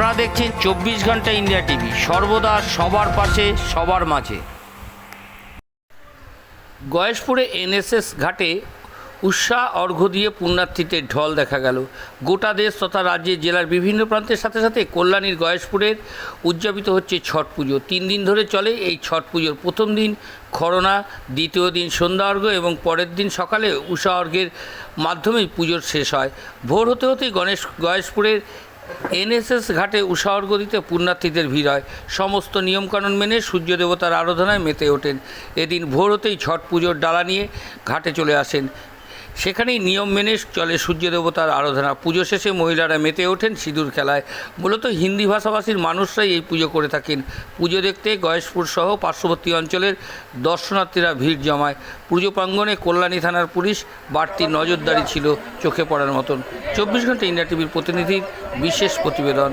আপনারা দেখছেন চব্বিশ ঘণ্টা ইন্ডিয়া টিভি। সর্বদা সবার পাশে, সবার মাঝে। গয়েশপুরে এনএসএস ঘাটে উৎসাহ অর্ঘ্য দিয়ে পুণ্যার্থীদের ঢল দেখা গেল। গোটা দেশ তথা রাজ্যের জেলার বিভিন্ন প্রান্তের সাথে সাথে কল্যাণীর গয়েশপুরের উদযাপিত হচ্ছে ছট পুজো। তিন দিন ধরে চলে এই ছট পুজোর প্রথম দিন খরনা, দ্বিতীয় দিন সন্ধ্যা অর্ঘ্য এবং পরের দিন সকালে উষা অর্ঘ্যের মাধ্যমেই পুজোর শেষ হয়। ভোর হতে হতেই গণেশ গয়েশপুরের এনএসএস ঘাটে উৎসর্গ দিতে পুণ্যার্থীদের ভিড় হয়। সমস্ত নিয়মকানুন মেনে সূর্য দেবতার আরাধনায় মেতে ওঠেন। এদিন ভোর হতেই ছট পুজোর ডালা নিয়ে ঘাটে চলে আসেন সেখানেই নিয়ম মেনে চলে সূর্য দেবতার আরাধনা। পুজো শেষে মহিলারা মেতে ওঠেন সিঁদুর খেলায়। মূলত হিন্দি ভাষাভাষীর মানুষরাই এই পুজো করে থাকেন। পুজো দেখতে গয়েশপুর সহ পার্শ্ববর্তী অঞ্চলের দর্শনার্থীরা ভিড় জমায়। পুজো প্রাঙ্গণে কল্যাণী থানার পুলিশ বাড়তি নজরদারি ছিল চোখে পড়ার মতন। চব্বিশ ঘণ্টা ইন্ডিয়া টিভির প্রতিনিধির বিশেষ প্রতিবেদন।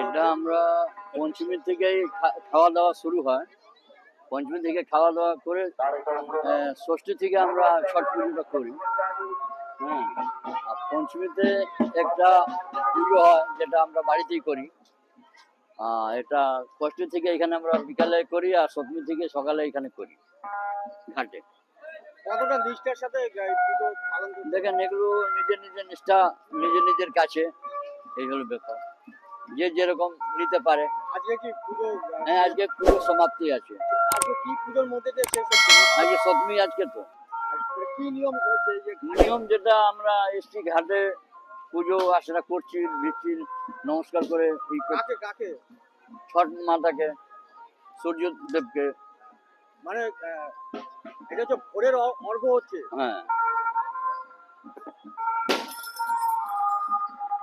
এটা আমরা পঞ্চমীর থেকেই খাওয়া দাওয়া শুরু হয়। পঞ্চমী থেকে খাওয়া দাওয়া করে ষষ্ঠী থেকে আমরা ছট পুজোটা করি। হ্যাঁ আর পঞ্চমীতে একটা পুজো হয়, যেটা আমরা বাড়িতেই করি। এটা ষষ্ঠী থেকে এখানে আমরা বিকালে করি আর সপ্তমী থেকে সকালে এখানে করি ঘাটে। কতটা নিষ্ঠার সাথে পুজো দেখেন এগুলো নিজের নিজের নিষ্ঠা নিজের নিজের কাছে এই হলো ব্যাপার। যে যেরকম নিতে পারে। আজকে কি পুজো হ্যাঁ আজকে পুরো সমাপ্তি আছে। আজকে কি পুজোর মধ্যে আজকে সপ্তমী আজকে তো। কি নিয়ম নিয়ম যেটা আমরা এসছি ঘাটে পুজো আশরা করছি দিচ্ছি নমস্কার করে এই কাকে কাকে? ছট মাতাকে সূর্য দেবকে মানে এটা হচ্ছে ভোরের অর্ঘ্য হচ্ছে? হ্যাঁ।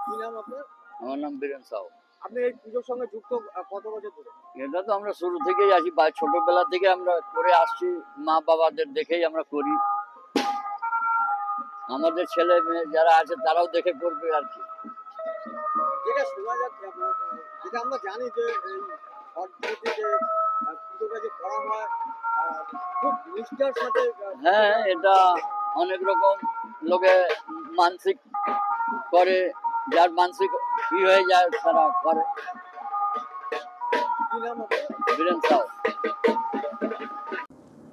কি নাম আপনার? আমার নাম বীরেন সাউ। আপনি এই পুজোর সঙ্গে যুক্ত কত বছর ধরে? এটা তো আমরা শুরু থেকেই আসি বা ছোটবেলা থেকে আমরা করে আসছি মা বাবাদের দেখেই আমরা করি। আমাদের ছেলে মেয়ে যারা আছে তারাও দেখে করবে আর কি। যেটা শোনা যাচ্ছে যেটা আমরা জানি যে হয় এটা অনেক রকম লোকে মানসিক করে যার মানসিক ই হয়ে যায় তারা করে। বীরেন সাউ